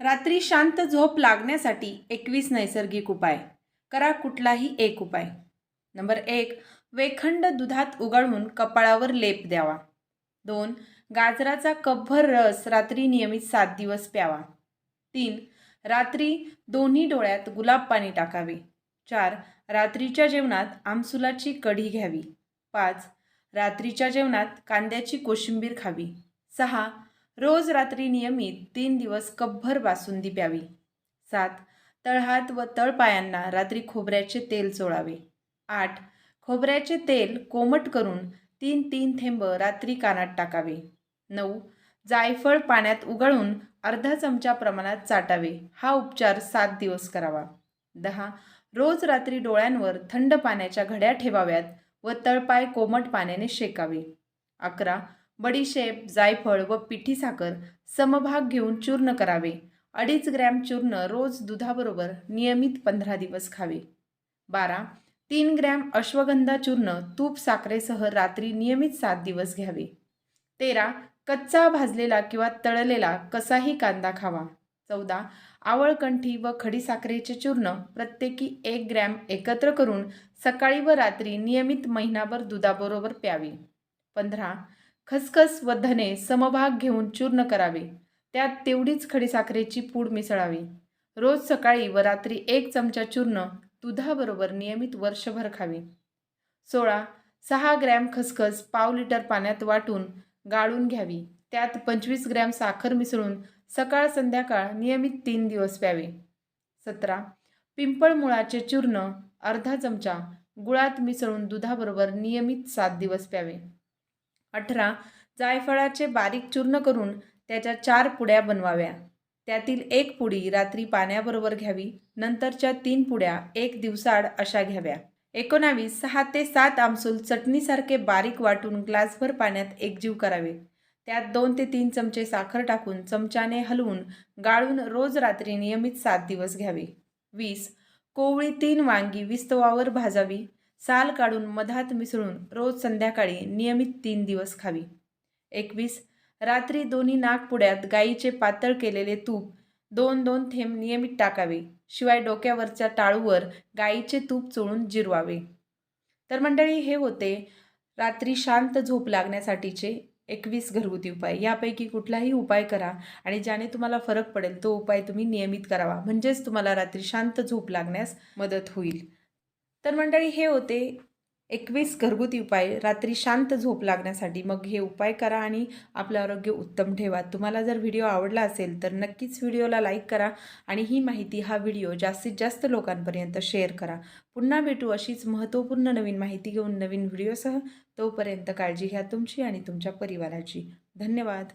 रात्री शांत झोप लागण्यासाठी एकवीस नैसर्गिक उपाय. करा कुठलाही एक उपाय. नंबर एक वेखंड दुधात उगाळून कपाळावर लेप द्यावा. दोन गाजराचा कपभर रस रात्री नियमित सात दिवस प्यावा. तीन रात्री दोन्ही डोळ्यात गुलाब पाणी टाकावे. चार रात्रीच्या जेवणात आमसुलाची कढी घ्यावी. पाच रात्रीच्या जेवणात कांद्याची कोशिंबीर खावी. सहा रोज रात्री नियमित तीन दिवस कपभर बासुंदी प्यावी सात तळहात व तळपायांना रात्री खोबऱ्याचे तेल चोळावे. आठ खोबऱ्याचे तेल कोमट करून तीन तीन थेंब रात्री कानात टाकावे. नऊ जायफळ पाण्यात उगाळून अर्धा चमचा प्रमाणात चाटावे. हा उपचार सात दिवस करावा. दहा रोज रात्री डोळ्यांवर थंड पाण्याच्या घड्या ठेवाव्यात व तळपाय कोमट पाण्याने शेकावे. अकरा बडीशेप जायफळ व पिठी साखर समभाग घेऊन चूर्ण करावे. अडीच ग्रॅम चूर्ण रोज दुधाबरोबर नियमित पंधरा दिवस खावे. बारा तीन ग्रॅम अश्वगंधा चूर्ण तूप साखरेसह रात्री नियमित सात दिवस घ्यावे. तेरा कच्चा भाजलेला किंवा तळलेला कसाही कांदा खावा. चौदा आवळकंठी व खडीसाखरेचे चूर्ण प्रत्येकी एक ग्रॅम एकत्र करून सकाळी व रात्री नियमित महिनाभर दुधाबरोबर प्यावे. पंधरा खसखस व धने समभाग घेऊन चूर्ण करावे. त्यात तेवढीच खडीसाखरेची पूड मिसळावी. रोज सकाळी व रात्री एक चमचा चूर्ण दुधाबरोबर नियमित वर्षभर खावे. सोळा. सहा ग्रॅम खसखस पाव लिटर पाण्यात वाटून गाळून घ्यावी. त्यात पंचवीस ग्रॅम साखर मिसळून सकाळ संध्याकाळ नियमित तीन दिवस प्यावे. सतरा. पिंपळ मुळाचे चूर्ण अर्धा चमचा गुळात मिसळून दुधाबरोबर नियमित सात दिवस प्यावे. अठरा जायफळाचे बारीक चूर्ण करून त्याच्या चार पुड्या बनवाव्या. त्यातील एक पुडी रात्री पाण्याबरोबर घ्यावी नंतरच्या तीन पुड्या एक दिवसाआड अशा घ्याव्या. एकोणावीस सहा ते सात आमसूल चटणीसारखे बारीक वाटून ग्लासभर पाण्यात एकजीव करावे. त्यात दोन ते तीन चमचे साखर टाकून चमच्याने हलवून गाळून रोज रात्री नियमित सात दिवस घ्यावे. वीस कोवळी तीन वांगी विस्तवावर भाजावी. साल काढून मधात मिसळून रोज संध्याकाळी नियमित तीन दिवस खावी. एकवीस रात्री दोन्ही नागपुड्यात गाईचे पातळ केलेले तूप दोन दोन थेंब नियमित टाकावे. शिवाय डोक्यावरच्या टाळूवर गाईचे तूप चोळून जिरवावे. तर मंडळी हे होते रात्री शांत झोप लागण्यासाठीचे एकवीस घरगुती उपाय. यापैकी कुठलाही उपाय करा आणि ज्याने तुम्हाला फरक पडेल तो उपाय तुम्ही नियमित करावा. म्हणजेच तुम्हाला रात्री शांत झोप लागण्यास मदत होईल. तर मंडळी हे होते एकवीस घरगुती उपाय. रात्री शांत झोप लागण्यासाठी मग हे उपाय करा आणि आपलं आरोग्य उत्तम ठेवा. तुम्हाला जर व्हिडिओ आवडला असेल तर नक्कीच व्हिडिओला लाईक करा आणि ही माहिती हा व्हिडिओ जास्तीत जास्त लोकांपर्यंत शेअर करा. पुन्हा भेटू अशीच महत्त्वपूर्ण नवीन माहिती घेऊन नवीन व्हिडिओसह. तोपर्यंत काळजी घ्या तुमची आणि तुमच्या परिवाराची. धन्यवाद.